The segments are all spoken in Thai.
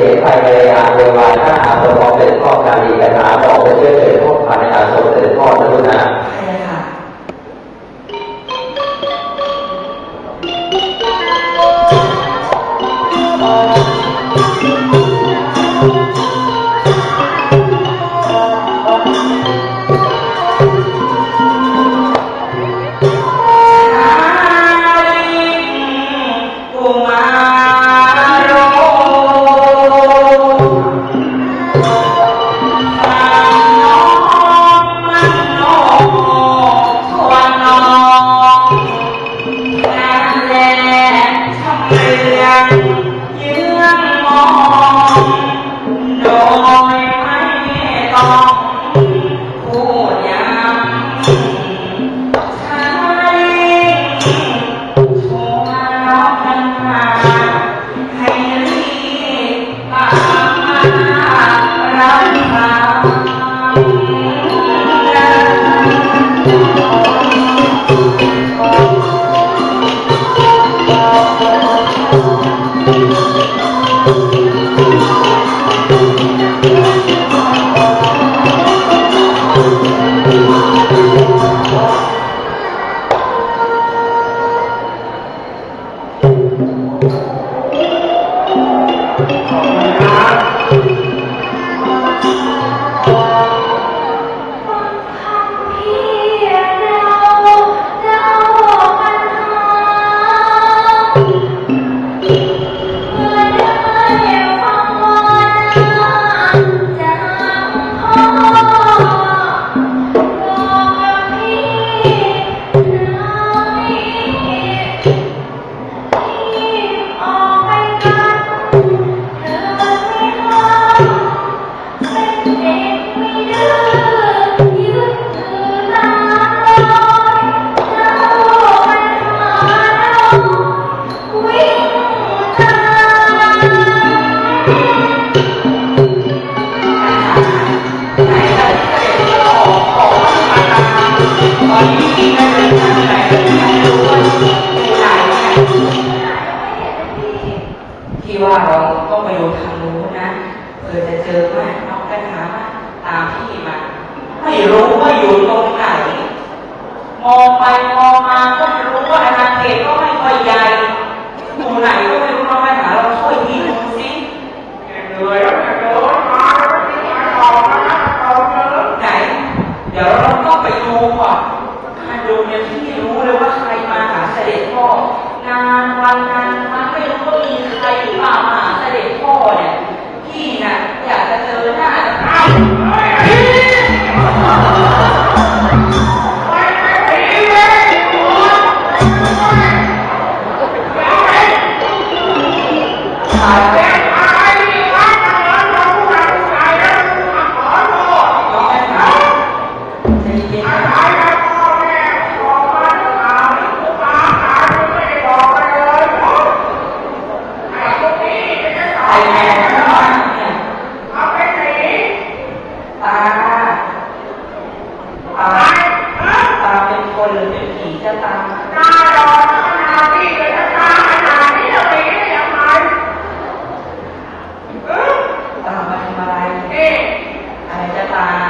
สียงไฟภรรยาโวยวายถ้าอาสมองเป็นข้อการดีกันหาบอกเป็นเชื่อเฉยพวกผ่ายในอาสมเป็นข้อนะลูกนะ ไหมน้องกันหาตามพี่มาไม่รู้ว่าอยู่ตรงไหน มองไปมองมาก็ไม่รู้ว่าอาณาเขตก็ไม่ค่อยใหญ่อยู่ไหนก็ไม่รู้น้องกันหาเราช่วยพี่ดูสิไหน เดี๋ยวเราต้องไปดูก่อนถ้าดูเนี่ยพี่รู้เลยว่าใครมาหาเสด็จพ่อนานวันนานครั้งไม่รู้ว่ามีใครหรือเปล่ามา ตายแล้วน้องแม่ขาใจเย็นๆ ไอแม่เนี่ยตา ตา ตาเป็นคนหรือเป็นผีจะตา ตามาทำอะไรอะไรจะตาผม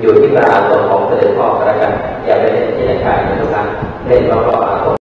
อยู่ที่พระอารมของเสด็จพ่อก็แล้วกันอย่าไปเล่นที่ไหนกันนะทุกท่านเล่นเพราะพระอารม